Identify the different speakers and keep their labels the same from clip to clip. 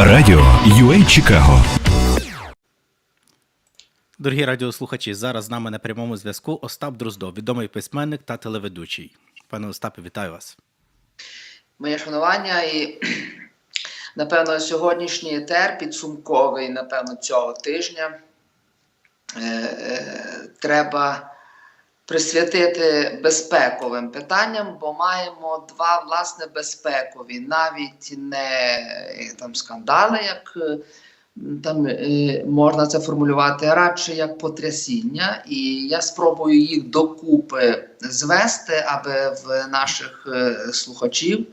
Speaker 1: Радіо UA Чикаго.
Speaker 2: Дорогі радіослухачі, зараз з нами на прямому зв'язку Остап Дроздов, відомий письменник та телеведучий. Пане Остапе, вітаю вас.
Speaker 3: Моє шанування і напевно сьогоднішній етер підсумковий, напевно, цього тижня е, е, треба присвятити безпековим питанням, бо маємо два власне безпекові, навіть не е, там скандали, як е, там е, можна це формулювати радше як потрясіння, і я спробую їх докупи звести, аби в наших слухачів,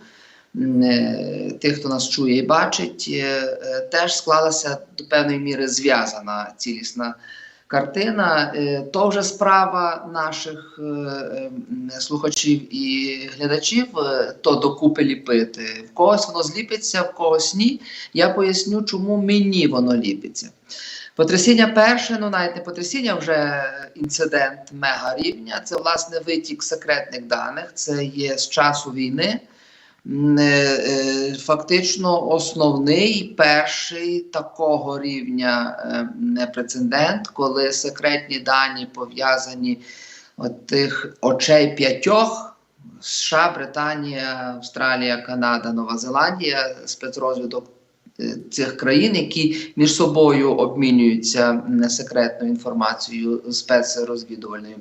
Speaker 3: тих, хто нас чує і бачить, теж склалася до певної міри зв'язана цілісна картина. Е, То вже справа наших е, е, слухачів і глядачів, то докупи ліпити. В когось воно зліпиться, в когось ні. Я поясню, чому мені воно ліпиться. Потрясіння перше, ну навіть не потрясіння, вже інцидент мега рівня. Це власне витік секретних даних. Це є з часу війни. Е, Фактично основний перший такого рівня е, прецедент, коли секретні дані пов'язані от тих очей п'ятьох США, Британія, Австралія, Канада, Нова Зеландія, спецрозвідок е, цих країн, які між собою обмінюються секретною інформацією спецрозвідувальною.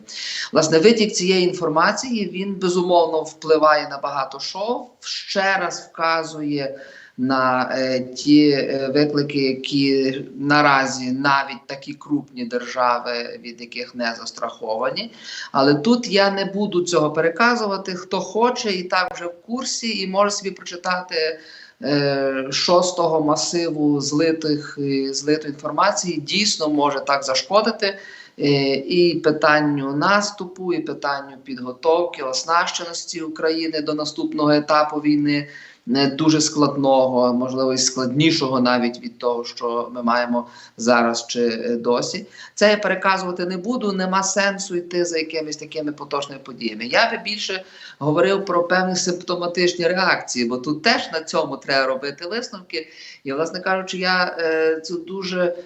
Speaker 3: Власне, витік цієї інформації він безумовно впливає на багато шоу, ще раз вказує на е, ті е, виклики, які наразі навіть такі крупні держави, від яких не застраховані. Але тут я не буду цього переказувати. Хто хоче, і так вже в курсі, і може собі прочитати. Е, Шостого масиву злитих злитої інформації дійсно може так зашкодити е, і питанню наступу, і питанню підготовки, оснащеності України до наступного етапу війни, не дуже складного, можливо, і складнішого навіть від того, що ми маємо зараз чи е, досі. Це я переказувати не буду. Нема сенсу йти за якимись такими поточними подіями. Я би більше говорив про певні симптоматичні реакції, бо тут теж на цьому треба робити висновки. І, власне кажучи, я е, цю дуже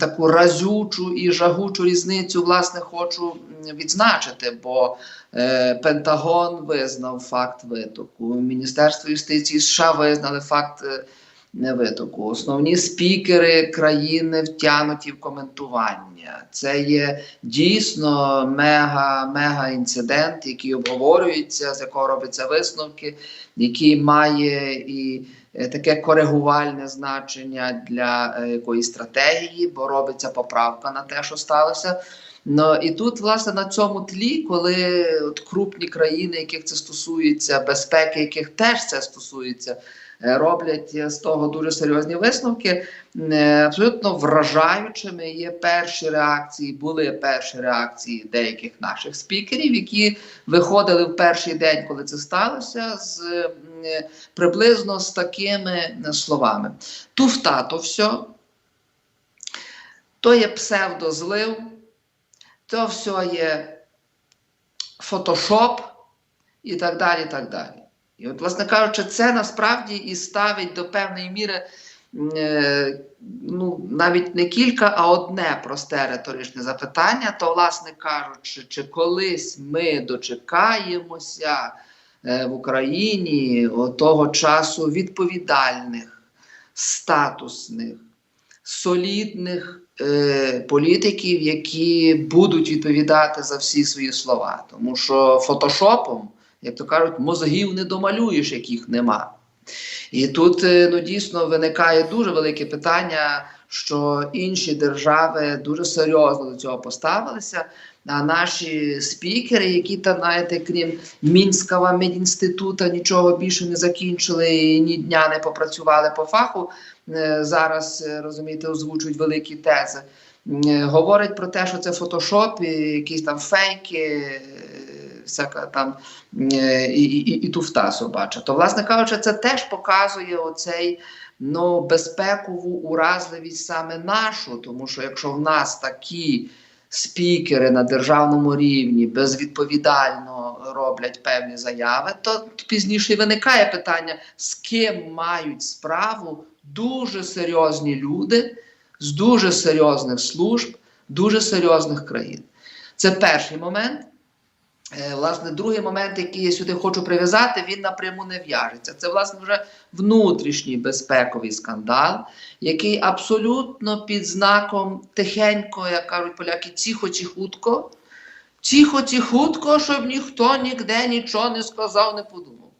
Speaker 3: таку разючу і жагучу різницю власне хочу відзначити, бо е, Пентагон визнав факт витоку, Міністерство юстиції США визнали факт. Не витоку. Основні спікери країни втягнуті в коментування. Це є дійсно мега, мега інцидент, який обговорюється, з якого робляться висновки, який має і е, таке коригувальне значення для е, якоїсь стратегії, бо робиться поправка на те, що сталося. Ну і тут, власне, на цьому тлі, коли от крупні країни, яких це стосується, безпеки, яких теж це стосується, роблять е, з того дуже серйозні висновки. е, Абсолютно вражаючими є перші реакції, були перші реакції деяких наших спікерів, які виходили в перший день, коли це сталося, з е, приблизно з такими словами: туфта, то все, то є псевдозлив, то все є фотошоп і так далі. і так далі. І от, власне кажучи, це насправді і ставить до певної міри е, ну, навіть не кілька, а одне просте риторичне запитання, то, власне кажучи, чи колись ми дочекаємося е, в Україні того часу відповідальних, статусних, солідних е, політиків, які будуть відповідати за всі свої слова. Тому що фотошопом, як то кажуть, мозгів не домалюєш, яких нема. І тут е, ну, дійсно виникає дуже велике питання, що інші держави дуже серйозно до цього поставилися. А наші спікери, які там, знаєте, крім Мінського медінституту, нічого більше не закінчили і ні дня не попрацювали по фаху, е, зараз е, розумієте, озвучують великі тези. Говорить про те, що це фотошоп, якісь там фейки, всяка там е, і, і, і туфта собача. То, власне кажучи, це теж показує оцей ну, безпекову уразливість саме нашу, тому що якщо в нас такі спікери на державному рівні безвідповідально роблять певні заяви, то пізніше виникає питання, з ким мають справу дуже серйозні люди з дуже серйозних служб, дуже серйозних країн. Це перший момент. Е, Власне, другий момент, який я сюди хочу прив'язати, він напряму не в'яжеться. Це, власне, вже внутрішній безпековий скандал, який абсолютно під знаком тихенько, як кажуть поляки, тихо-тихутко, тихо-тихутко, щоб ніхто ніде нічого не сказав, не подумав.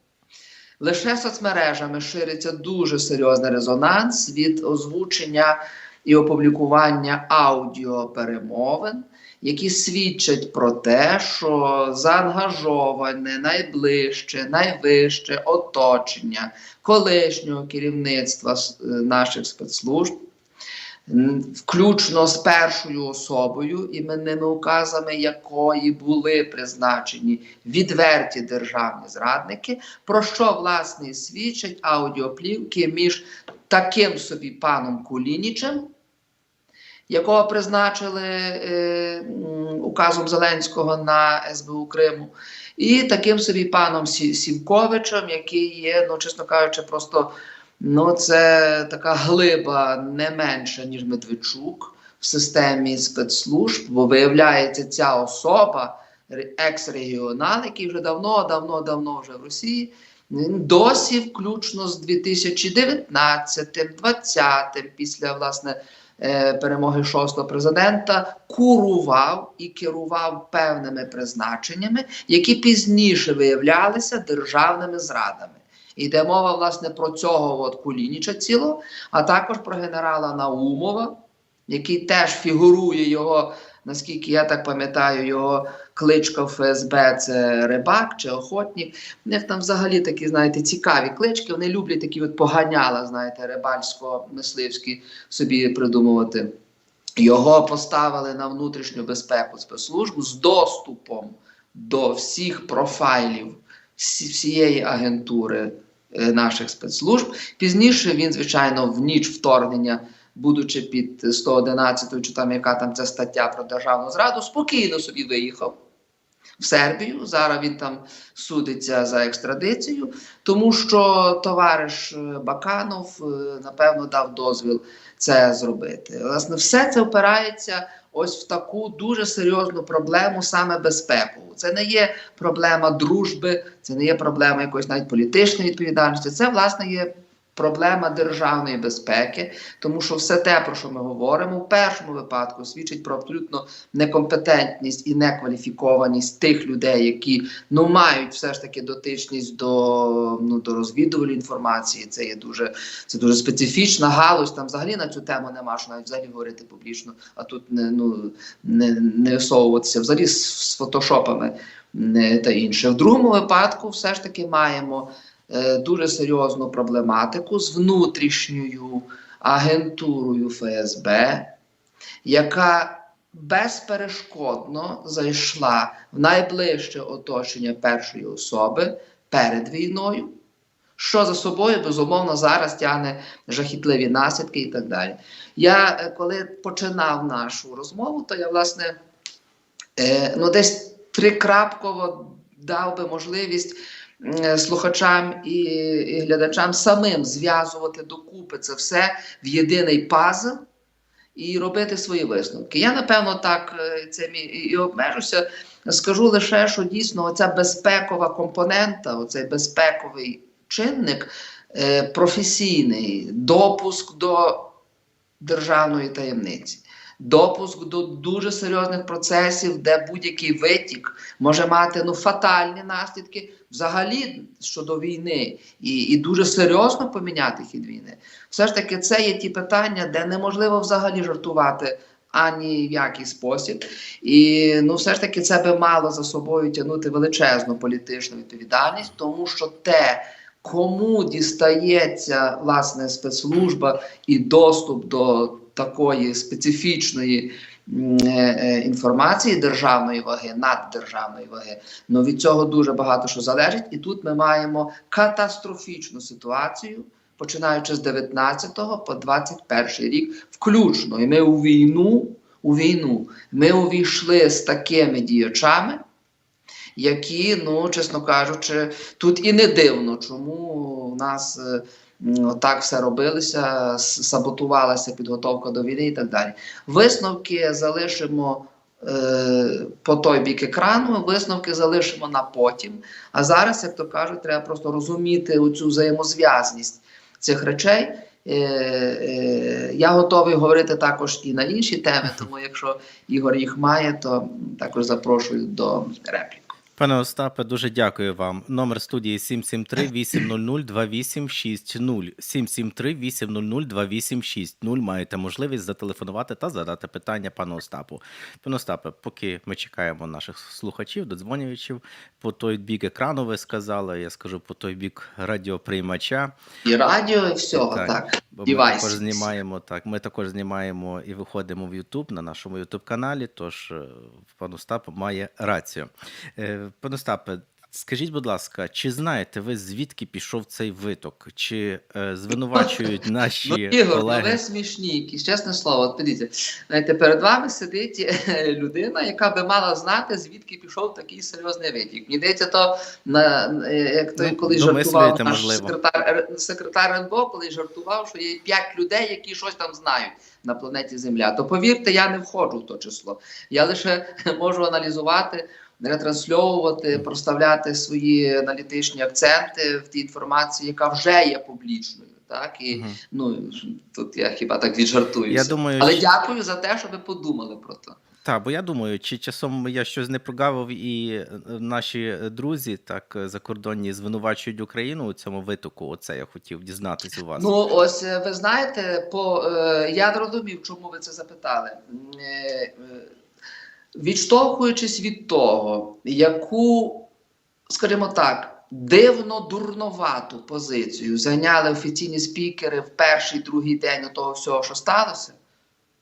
Speaker 3: Лише соцмережами шириться дуже серйозний резонанс від озвучення і опублікування аудіоперемовин, які свідчать про те, що заангажоване найближче, найвище оточення колишнього керівництва е, наших спецслужб, включно з першою особою, іменними указами якої були призначені відверті державні зрадники, про що власне свідчать аудіоплівки між таким собі паном Кулінічем, якого призначили е, указом Зеленського на СБУ Криму, і таким собі паном Сі- Сівковичем, який є, ну чесно кажучи, просто ну, це така глиба не менша, ніж Медведчук в системі спецслужб, бо виявляється, ця особа, ре- екс-регіонал, який вже давно, давно, давно вже в Росії. Він досі, включно з 2019, 2020, після власне е, перемоги шостого президента, курував і керував певними призначеннями, які пізніше виявлялися державними зрадами. Йде мова власне про цього от Кулініча цілого, а також про генерала Наумова, який теж фігурує його, наскільки я так пам'ятаю, його кличка в ФСБ це рибак чи охотник. У них там взагалі такі, знаєте, цікаві клички. Вони люблять такі от поганяла, знаєте, рибальсько-мисливські собі придумувати. Його поставили на внутрішню безпеку спецслужбу з доступом до всіх профайлів всієї агентури наших спецслужб. Пізніше він, звичайно, в ніч вторгнення, будучи під 111 чи там яка там ця стаття про державну зраду, спокійно собі виїхав в Сербію. Зараз він там судиться за екстрадицію, тому що товариш е, Баканов, е, напевно, дав дозвіл це зробити. Власне, все це впирається ось в таку дуже серйозну проблему, саме безпекову. Це не є проблема дружби, це не є проблема якоїсь навіть політичної відповідальності. Це власне є проблема державної безпеки, тому що все те, про що ми говоримо, в першому випадку свідчить про абсолютно некомпетентність і некваліфікованість тих людей, які ну мають все ж таки дотичність до, ну, до розвідувальної інформації. Це є дуже це дуже специфічна галузь. Там взагалі на цю тему нема що навіть взагалі говорити публічно, а тут не ну не, не всовуватися взагалі з, з фотошопами не, та інше. В другому випадку, все ж таки маємо е, дуже серйозну проблематику з внутрішньою агентурою ФСБ, яка безперешкодно зайшла в найближче оточення першої особи перед війною, що за собою безумовно зараз тягне жахітливі наслідки і так далі. Я е, коли починав нашу розмову, то я власне е, ну, десь трикрапково дав би можливість е, слухачам і, глядачам самим зв'язувати докупи це все в єдиний пазл і робити свої висновки. Я напевно так е, цим і, обмежуся. Скажу лише, що дійсно оця безпекова компонента, оцей безпековий чинник е, професійний, допуск до державної таємниці. Допуск до дуже серйозних процесів, де будь-який витік може мати ну, фатальні наслідки взагалі щодо війни, і, і дуже серйозно поміняти хід війни. Все ж таки, це є ті питання, де неможливо взагалі жартувати ані в який спосіб. І ну, все ж таки, це би мало за собою тягнути величезну політичну відповідальність, тому що те, кому дістається власне спецслужба і доступ до такої специфічної е, е, інформації державної ваги, наддержавної ваги, ну від цього дуже багато що залежить. І тут ми маємо катастрофічну ситуацію. Починаючи з 19 по 21 рік, включно, і ми у війну у війну. Ми увійшли з такими діячами, які, ну, чесно кажучи, тут і не дивно, чому у нас е, так все робилося, саботувалася підготовка до війни і так далі. Висновки залишимо. е, По той бік екрану висновки залишимо на потім. А зараз, як то кажуть, треба просто розуміти оцю взаємозв'язність цих речей. Е, е, Я готовий говорити також і на інші теми, тому якщо Ігор їх має, то також запрошую до реплік.
Speaker 2: Пане Остапе, дуже дякую вам. Номер студії 773 800 2860 773 800 2860 Маєте можливість зателефонувати та задати питання пану Остапу. Пане Остапе, поки ми чекаємо наших слухачів, додзвонювачів, по той бік екрану ви сказали, я скажу по той бік радіоприймача.
Speaker 3: І радіо, і всього,
Speaker 2: Так.
Speaker 3: так.
Speaker 2: Ми
Speaker 3: Девайс.
Speaker 2: також знімаємо так. Ми також знімаємо і виходимо в YouTube на нашому YouTube каналі. Тож е, пан Остап має рацію. Е, Пане Остапе, скажіть, будь ласка, чи знаєте ви звідки пішов цей виток? Чи е, звинувачують наші
Speaker 3: Ну, Ігор, ну ви смішні, чесне слово, от подивіться, знаєте, перед вами сидить е, людина, яка би мала знати, звідки пішов такий серйозний витік. Мені здається, то на е, як той
Speaker 2: Ну,
Speaker 3: колись
Speaker 2: домислюєте,
Speaker 3: жартував наш
Speaker 2: можливо.
Speaker 3: секретар секретар РНБО, коли жартував, що є п'ять людей, які щось там знають на планеті Земля. То повірте, я не входжу в то число. Я лише можу аналізувати. Ретрансльовувати, проставляти свої аналітичні акценти в тій інформації, яка вже є публічною, так і. Ну, тут я хіба так віджартуюся.
Speaker 2: Я думаю,
Speaker 3: Але
Speaker 2: що-
Speaker 3: дякую за те, що ви подумали про це.
Speaker 2: Так, бо я думаю, чи часом я щось не прогавив, і е, наші друзі, так е, закордонні, звинувачують Україну у цьому витоку. Оце я хотів дізнатись у вас.
Speaker 3: Ну, ось е, ви знаєте, по, е, я зрозумів, чому ви це запитали. Відштовхуючись від того, яку, скажімо так, дивно дурновату позицію зайняли офіційні спікери в перший другий день того всього, що сталося.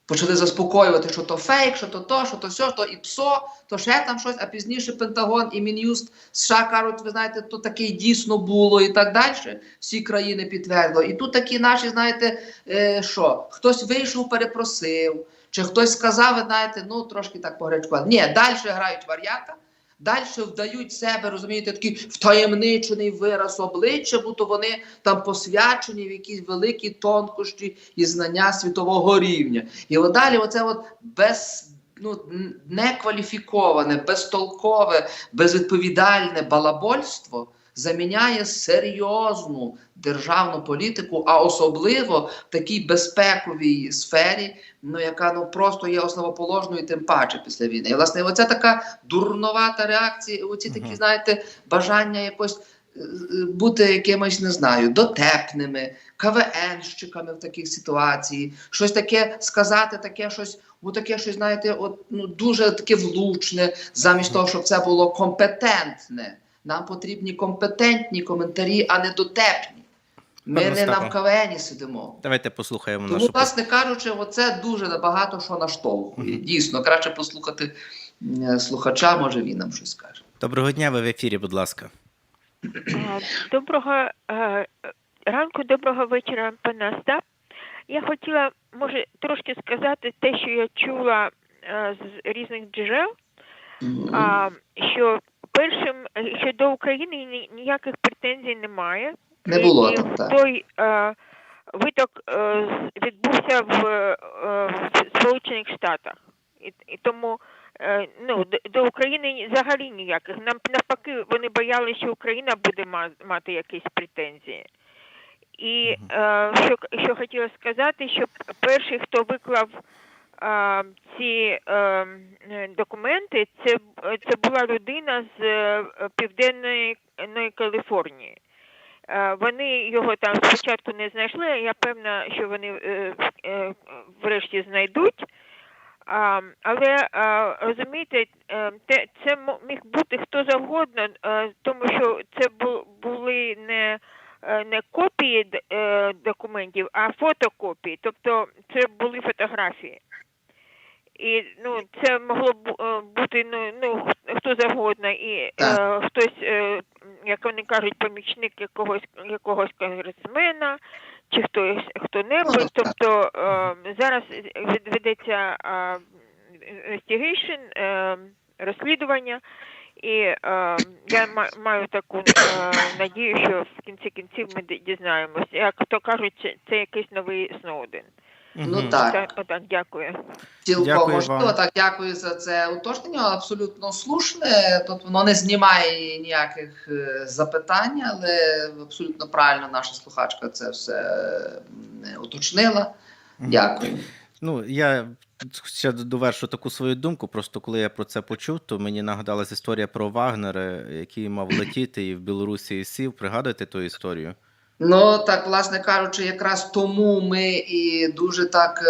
Speaker 3: Почали заспокоювати, що то фейк, що то то, що то все, то і ПСО, то ще там щось, а пізніше Пентагон і Мін'юст США кажуть, ви знаєте, то таке дійсно було і так далі. Всі країни підтвердили. І тут такі наші, знаєте, е, що хтось вийшов, перепросив, чи хтось сказав, ви знаєте, ну трошки так погречкували. Ні, далі грають вар'ята. Далі вдають себе, розумієте, такий втаємничений вираз обличчя, будто вони там посвячені в якісь великі тонкощі і знання світового рівня. І от далі, оце от без ну, некваліфіковане, безтолкове, безвідповідальне балабольство заміняє серйозну державну політику, а особливо в такій безпековій сфері, ну яка ну просто є основоположною, тим паче після війни. І власне, оця така дурновата реакція, оці такі, знаєте, бажання якось. е, е, Бути якимось, не знаю, дотепними, КВНщиками в таких ситуації, щось таке сказати, таке щось, ну таке щось, знаєте, от, ну, дуже таке влучне, замість того, щоб це було компетентне. Нам потрібні компетентні коментарі, а не дотепні. Ми
Speaker 2: Пане
Speaker 3: не на
Speaker 2: Остапе.
Speaker 3: КВНі сидимо.
Speaker 2: Давайте послухаємо
Speaker 3: Тому,
Speaker 2: нашу
Speaker 3: власне кажучи, оце дуже набагато що наштовхує.
Speaker 2: Мгм.
Speaker 3: Дійсно, краще послухати слухача, може він нам щось скаже.
Speaker 2: Доброго дня, ви в ефірі, будь ласка.
Speaker 4: Доброго е, ранку, доброго вечора, пане Остап. Я хотіла, може, трошки сказати те, що я чула е, з різних джерел, що першим, е, що до України ні- ніяких претензій немає.
Speaker 3: Не було
Speaker 4: І
Speaker 3: там, так.
Speaker 4: Той е, виток е, відбувся в, е, в Сполучених Штатах. І, і тому е, ну, до, до України взагалі ніяких. Нам навпаки, вони боялися, що Україна буде ма- мати якісь претензії. І е, що, що хотіла сказати, що перший, хто виклав е, ці е, документи, це, це була людина з е, південної Ної Каліфорнії. Е, Вони його там спочатку не знайшли. Я певна, що вони е, е, врешті знайдуть. Але розумієте, е, це міг бути хто завгодно, е, тому що це були не, е, не копії е, документів, а фотокопії. Тобто це були фотографії. І ну, це могло бу- е, бути ну, ну, хто завгодно, і е, хтось, е, як вони кажуть, помічник якогось якогось конгресмена, чи хтось хто-небудь.
Speaker 3: Ну.
Speaker 4: Тобто е, зараз ведеться е, е, розслідування. І е, я ма- маю таку е, надію, що в кінці кінців ми ді- дізнаємось. Як то кажуть, це якийсь новий Сноуден.
Speaker 3: Ну так.
Speaker 4: Так, отак, дякую.
Speaker 3: Цілком можливо, так дякую за це уточнення. Абсолютно слушне. Тут воно не знімає ніяких е, запитань, але абсолютно правильно наша слухачка це все е, уточнила. Дякую.
Speaker 2: Ну, я ще довершу таку свою думку. Просто коли я про це почув, то мені нагадалась історія про Вагнера, який мав летіти і в Білорусі сів. Пригадуєте ту історію?
Speaker 3: Ну так, власне кажучи, якраз тому ми і дуже так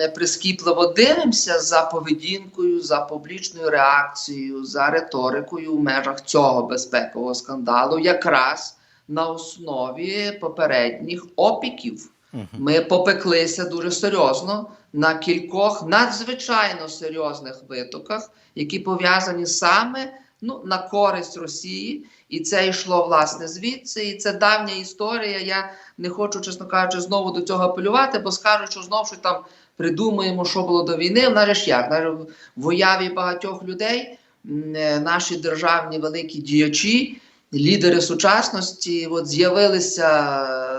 Speaker 3: е, прискіпливо дивимося за поведінкою, за публічною реакцією, за риторикою в межах цього безпекового скандалу, якраз на основі попередніх опіків. Ми попеклися дуже серйозно на кількох надзвичайно серйозних витоках, які пов'язані саме ну, на користь Росії. І це йшло власне звідси. І це давня історія. Я не хочу, чесно кажучи, знову до цього апелювати, бо скажуть, що знову що там придумаємо, що було до війни. Вона ж як? В в уяві багатьох людей е, наші державні великі діячі, лідери сучасності, от з'явилися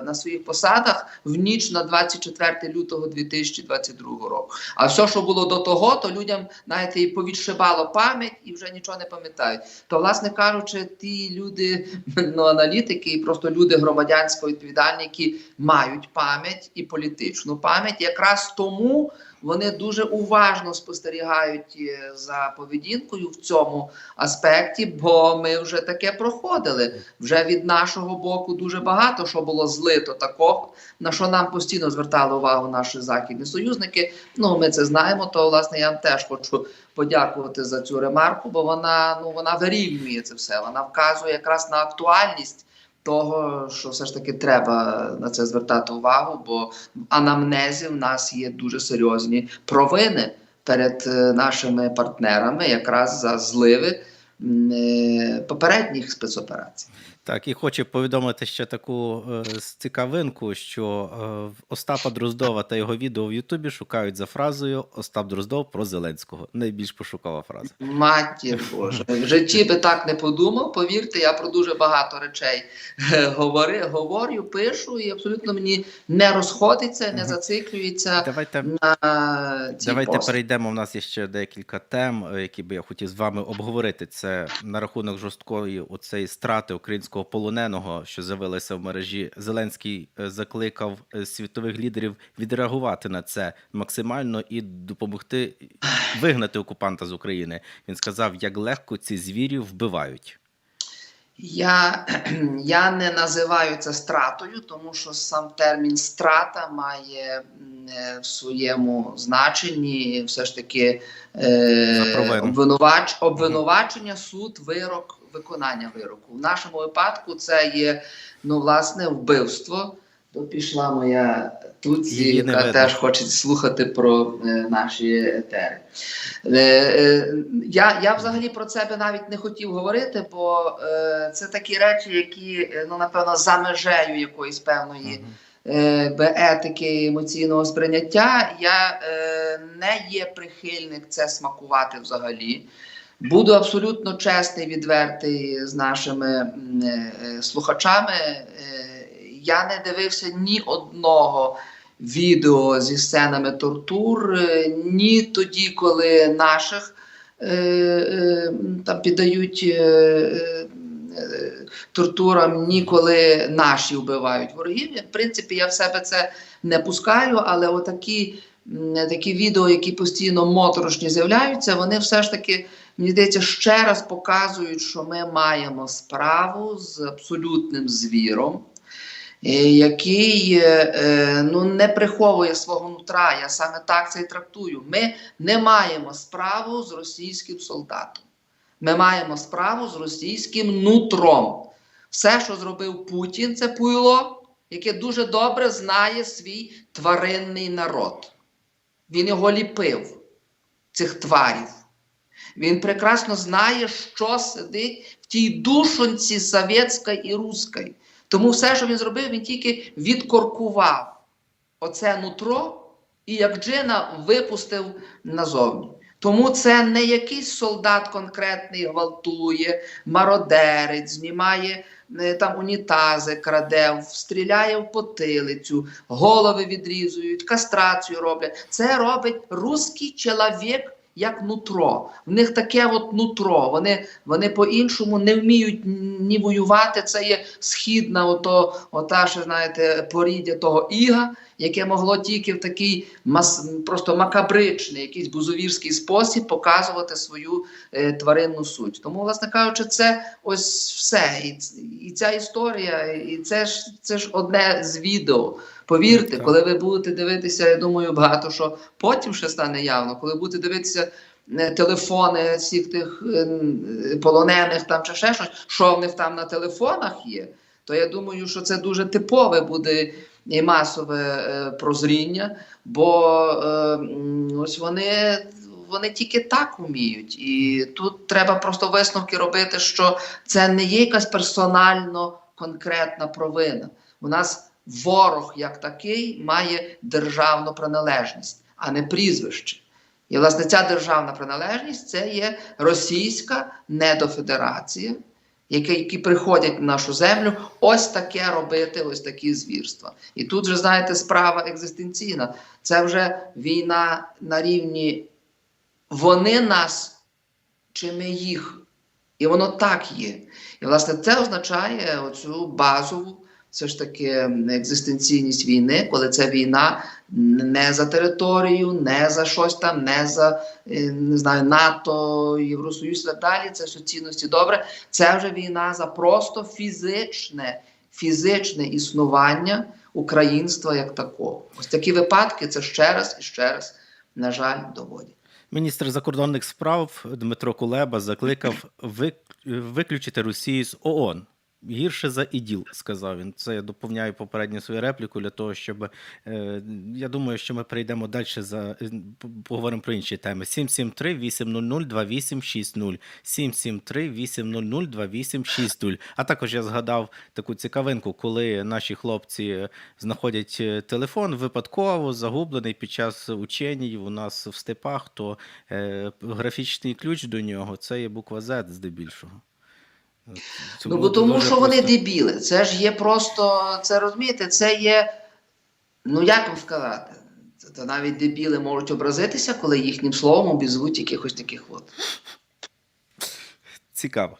Speaker 3: на своїх посадах в ніч на 24 лютого 2022 року. А все, що було до того, то людям знаєте, і повідшибало пам'ять і вже нічого не пам'ятають. То, власне кажучи, ті люди, ну аналітики, і просто люди громадянсько відповідальні, які мають пам'ять і політичну пам'ять, якраз тому вони дуже уважно спостерігають е, за поведінкою в цьому аспекті, бо ми вже таке проходили. Вже від нашого боку дуже багато що було злито такого, на що нам постійно звертали увагу наші західні союзники. Ну, ми це знаємо. То власне я вам теж хочу подякувати за цю ремарку, бо вона ну вона вирівнює це все. Вона вказує якраз на актуальність. Того, що все ж таки треба на це звертати увагу, бо в анамнезі в нас є дуже серйозні провини перед е, нашими партнерами, якраз за зливи е, попередніх спецоперацій.
Speaker 2: Так, і хочу повідомити ще таку е, цікавинку, що е, Остапа Дроздова та його відео в Ютубі шукають за фразою Остап Дроздов про Зеленського. Найбільш пошукова фраза.
Speaker 3: Матір Боже, в житті би так не подумав. Повірте, я про дуже багато речей е, говори, говорю, пишу, і абсолютно мені не розходиться, не зациклюється
Speaker 2: Давайте
Speaker 3: на цій
Speaker 2: Давайте
Speaker 3: пості.
Speaker 2: перейдемо. У нас є ще декілька тем, е, які би я хотів з вами обговорити. Це на рахунок жорсткої оцеї страти українського полоненого, що з'явилося в мережі. Зеленський е, закликав е, світових лідерів відреагувати на це максимально і допомогти вигнати окупанта з України. Він сказав, як легко ці звірі вбивають.
Speaker 3: Я, я не називаю це стратою, тому що сам термін страта має е, в своєму значенні все ж таки е, обвинувач, обвинувачення, суд, вирок, виконання вироку. В нашому випадку це є ну, власне вбивство. То пішла моя Туці, яка теж хоче слухати про е, наші етери. Е, е, я, я взагалі про це би навіть не хотів говорити, бо е, це такі речі, які е, ну напевно за межею якоїсь певної е, етики емоційного сприйняття. Я е, не є прихильник це смакувати взагалі. Буду абсолютно чесний, відвертий з нашими е, е, слухачами. Е, я не дивився ні одного відео зі сценами тортур, ні тоді, коли наших там піддають тортурам, ні коли наші вбивають ворогів. В принципі, я в себе це не пускаю, але отакі такі відео, які постійно моторошні з'являються, вони все ж таки. Мені здається, ще раз показують, що ми маємо справу з абсолютним звіром, е, який е, е, ну, не приховує свого нутра. Я саме так це і трактую. Ми не маємо справу з російським солдатом. Ми маємо справу з російським нутром. Все, що зробив Путін, це пуйло, яке дуже добре знає свій тваринний народ. Він його ліпив, цих тварів. Він прекрасно знає, що сидить в тій душонці совєтська і руська. Тому все, що він зробив, він тільки відкоркував оце нутро і як джина випустив назовні. Тому це не якийсь солдат конкретний гвалтує, мародерить, знімає е, там унітази, краде, стріляє в потилицю, голови відрізують, кастрацію роблять. Це робить русський чоловік як нутро. В них таке от нутро. Вони, вони по-іншому не вміють ні воювати. Це є східна, ото, ота, ще, знаєте, поріддя того іга, яке могло тільки в такий мас, просто макабричний, якийсь бузовірський спосіб показувати свою е, тваринну суть. Тому, власне кажучи, це ось все. І, і ця історія, і це ж це ж одне з відео. Повірте, коли ви будете дивитися, я думаю, багато що потім ще стане явно, коли будете дивитися. е, Телефони всіх тих е, е, полонених там чи ще щось, що в них там на телефонах є, то я думаю, що це дуже типове буде і масове е, прозріння, бо е, ось вони, вони тільки так вміють. І тут треба просто висновки робити, що це не є якась персонально конкретна провина. У нас ворог як такий має державну приналежність, а не прізвище. І, власне, ця державна приналежність це є російська недофедерація, які, які приходять на нашу землю, ось таке робити, ось такі звірства. І тут же, знаєте, справа екзистенційна. Це вже війна на рівні вони нас чи ми їх. І воно так є. І, власне, це означає оцю базову все ж таки екзистенційність війни, коли це війна не за територію, не за щось там, не за е, не знаю, НАТО, Євросоюз і так далі. Це все цінності добре. Це вже війна за просто фізичне, фізичне існування українства як такого. Ось такі випадки це ще раз і ще раз, на жаль, доводять.
Speaker 2: Міністр закордонних справ Дмитро Кулеба закликав вик- виключити Росію з ООН. Гірше за іділ, сказав він. Це я доповняю попередню свою репліку для того, щоб е, я думаю, що ми перейдемо далі за е, поговоримо про інші теми. 773 800 2860 773 800 2860 А також я згадав таку цікавинку, коли наші хлопці знаходять е, телефон випадково загублений під час ученій у нас в степах, то е, графічний ключ до нього це є буква Z здебільшого. Це
Speaker 3: Ну, бо тому що вони дебіли. Це ж є просто, це розумієте, це є. Ну як вам сказати? Це, це навіть дебіли можуть образитися, коли їхнім словом обізвуть якихось таких от.
Speaker 2: Цікаво.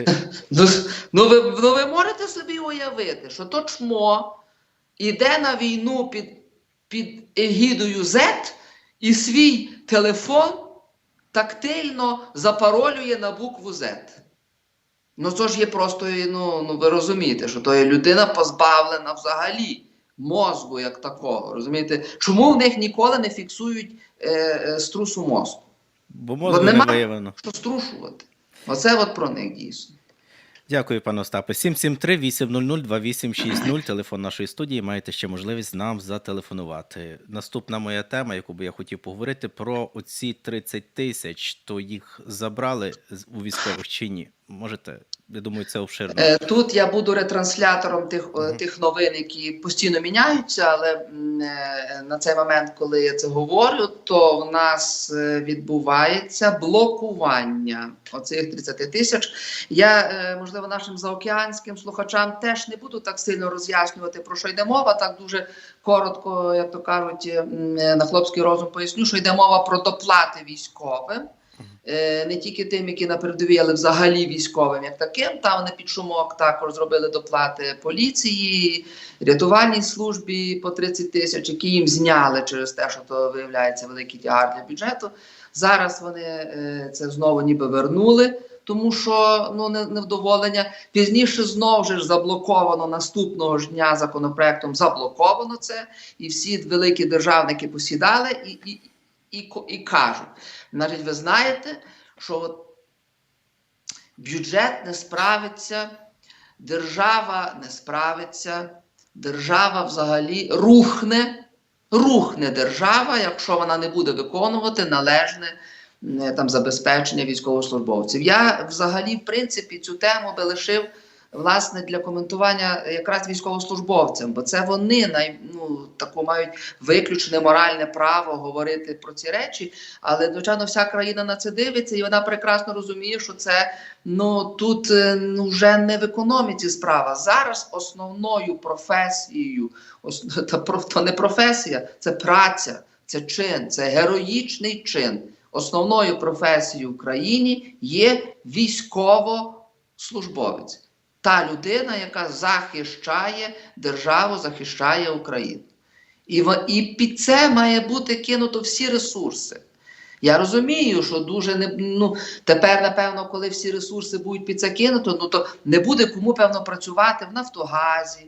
Speaker 2: Е,
Speaker 3: Ну, ну, ви, ну ви можете собі уявити, що то чмо іде на війну під, під егідою Z і свій телефон тактильно запаролює на букву Z. Ну це ж є просто, ну, ну ви розумієте, що то є людина позбавлена взагалі мозку як такого. Розумієте? Чому в них ніколи не фіксують е, е, струсу мозку?
Speaker 2: Бо мозку не виявлено.
Speaker 3: Що струшувати? Оце от про них дійсно.
Speaker 2: Дякую, пане Остапе. 773 800 2860 телефон нашої студії. Маєте ще можливість нам зателефонувати. Наступна моя тема, яку би я хотів поговорити, про оці 30 тисяч, то їх забрали у військових чи ні? Можете, я думаю, це обширно.
Speaker 3: Е, Тут я буду ретранслятором тих, е, тих новин, які постійно міняються, але е, на цей момент, коли я це говорю, то в нас відбувається блокування оцих 30 тисяч. Я, можливо, нашим заокеанським слухачам теж не буду так сильно роз'яснювати, про що йде мова. Так дуже коротко, як то кажуть, на хлопський розум поясню, що йде мова про доплати військовим. Е, не тільки тим, які на передовій, але взагалі військовим, як таким. Там вони під шумок також зробили доплати поліції, рятувальній службі по 30 тисяч, які їм зняли через те, що то виявляється великий тягар для бюджету. Зараз вони е, це знову ніби вернули. Тому що ну невдоволення пізніше знову ж заблоковано наступного ж дня законопроектом заблоковано це, і всі великі державники посідали і, і, і, і кажуть: Значить, ви знаєте, що от бюджет не справиться, держава не справиться, держава взагалі рухне, рухне держава, якщо вона не буде виконувати належне там забезпечення військовослужбовців. Я взагалі, в принципі, цю тему би лишив власне для коментування якраз військовослужбовцям, бо це вони най, ну, таку мають виключне моральне право говорити про ці речі. Але звичайно, вся країна на це дивиться, і вона прекрасно розуміє, що це ну тут е, ну, вже не в економіці справа. Зараз основною професією, ос, та то не професія, це праця, це чин, це героїчний чин. Основною професією в країні є військовослужбовець. Та людина, яка захищає державу, захищає Україну. І, і під це має бути кинуто всі ресурси. Я розумію, що дуже не ну тепер, напевно, коли всі ресурси будуть під це кинуто, ну то не буде кому певно працювати в Нафтогазі,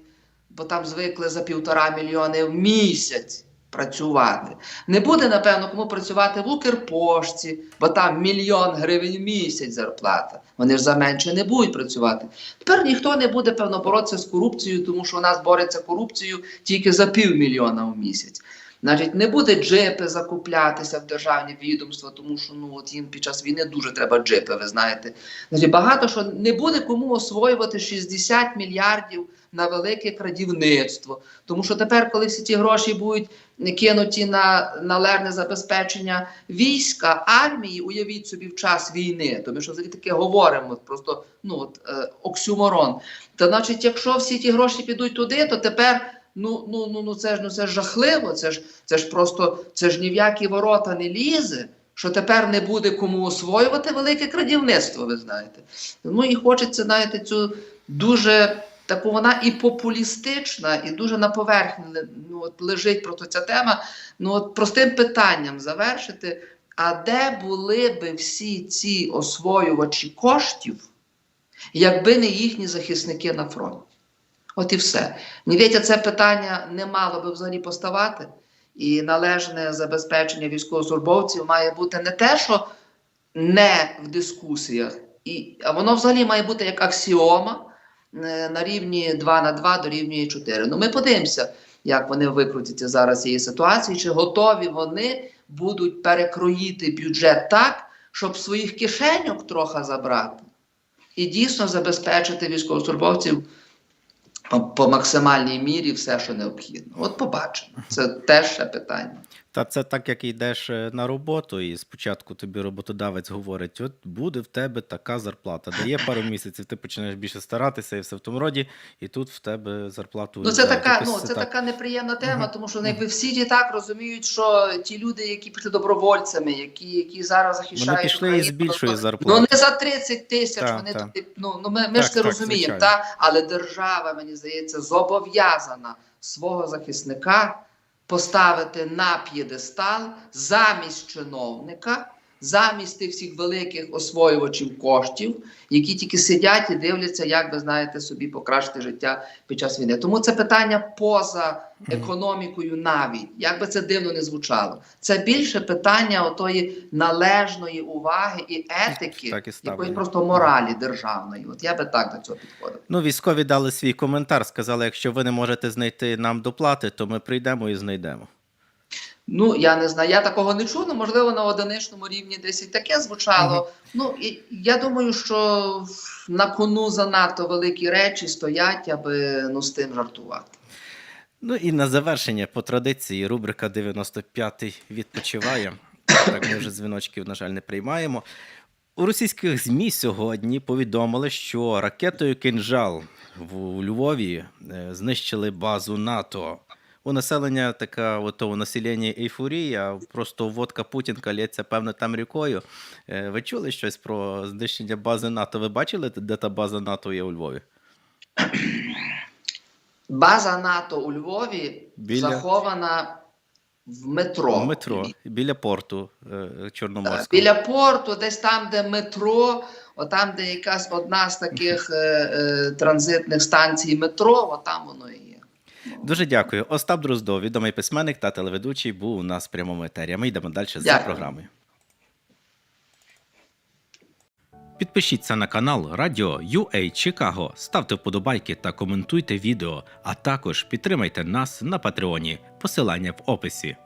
Speaker 3: бо там звикли за півтора мільйони в місяць працювати. Не буде, напевно, кому працювати в Укрпошті, бо там мільйон гривень в місяць зарплата. Вони ж за менше не будуть працювати. Тепер ніхто не буде, певно, боротися з корупцією, тому що у нас бореться корупцією тільки за півмільйона в місяць. Значить, не буде джипи закуплятися в державні відомства, тому що ну от їм під час війни дуже треба джипи, ви знаєте. Значить, багато що не буде кому освоювати 60 мільярдів на велике крадівництво. Тому що тепер, коли всі ці гроші будуть кинуті на належне забезпечення війська, армії, уявіть собі в час війни, то ми що взагалі таке говоримо, просто ну от е, оксюморон. То значить, якщо всі ті гроші підуть туди, то тепер. Ну, ну, ну, ну це ж ну це ж жахливо. Це ж це ж просто це ж ні в які ворота не лізе. Що тепер не буде кому освоювати велике крадівництво, ви знаєте. Ну і хочеться, знаєте, цю дуже таку вона і популістична, і дуже на поверхні ну, от лежить просто ця тема. Ну от простим питанням завершити. А де були би всі ці освоювачі коштів, якби не їхні захисники на фронті? От і все. Мені це питання не мало би взагалі поставати. І належне забезпечення військовослужбовців має бути не те, що не в дискусіях, і, а воно взагалі має бути як аксіома е, на рівні 2 на 2 дорівнює 4. Ну ми подивимося, як вони викрутяться зараз цієї ситуації, чи готові вони будуть перекроїти бюджет так, щоб своїх кишеньок трохи забрати, і дійсно забезпечити військовослужбовців по, максимальній мірі все, що необхідно. От побачимо. Це теж ще питання.
Speaker 2: Та це так, як йдеш е, на роботу, і спочатку тобі роботодавець говорить: от буде в тебе така зарплата. Дає пару місяців, ти починаєш більше старатися і все в тому роді, і тут в тебе зарплату.
Speaker 3: Ну це така, ну
Speaker 2: це так.
Speaker 3: така неприємна тема,
Speaker 2: Мгм.
Speaker 3: тому що ну, якби всі ті так розуміють, що ті люди, які пішли добровольцями, які, які зараз захищають
Speaker 2: Вони пішли із більшої зарплати.
Speaker 3: Ну не за 30 тисяч.
Speaker 2: Так,
Speaker 3: вони
Speaker 2: так.
Speaker 3: туди. Ну ну ми, ми
Speaker 2: Так,
Speaker 3: ж це
Speaker 2: так,
Speaker 3: розуміємо,
Speaker 2: звичайно.
Speaker 3: та але держава, мені здається, зобов'язана свого захисника поставити на п'єдестал замість чиновника, замість тих всіх великих освоювачів коштів, які тільки сидять і дивляться, як ви знаєте, собі покращити життя під час війни. Тому це питання поза економікою навіть, як би це дивно не звучало. Це більше питання отої належної уваги і етики,
Speaker 2: Так і
Speaker 3: якоїсь просто моралі державної. От я би так до цього підходив.
Speaker 2: Ну, військові дали свій коментар, сказали, якщо ви не можете знайти нам доплати, то ми прийдемо і знайдемо.
Speaker 3: Ну, я не знаю, я такого не чув, ну, можливо, на одиничному рівні десь і таке звучало. Ну, і, я думаю, що на кону занадто великі речі стоять, аби ну, з тим жартувати.
Speaker 2: Ну і на завершення, по традиції, рубрика 95 відпочиває. Так, ми вже дзвіночків, на жаль, не приймаємо. У російських ЗМІ сьогодні повідомили, що ракетою «Кинжал» в Львові е, знищили базу НАТО. У населення така от, у населення ейфорія, просто водка Путінка лється, певно, там рікою. Е, Ви чули щось про знищення бази НАТО? Ви бачили, де та база НАТО є у Львові?
Speaker 3: База НАТО у Львові
Speaker 2: Біля-
Speaker 3: захована в метро.
Speaker 2: В метро, біля порту е, Чорноморського.
Speaker 3: Біля порту, десь там, де метро, отам, де якась одна з таких е, е, транзитних станцій метро, отам воно і є.
Speaker 2: Дуже дякую. Остап Дроздов, відомий письменник та телеведучий, був у нас в прямому етері. А Ми йдемо далі за програмою. Підпишіться на канал Радіо UA Чикаго, ставте вподобайки та коментуйте відео, а також підтримайте нас на Патреоні. Посилання в описі.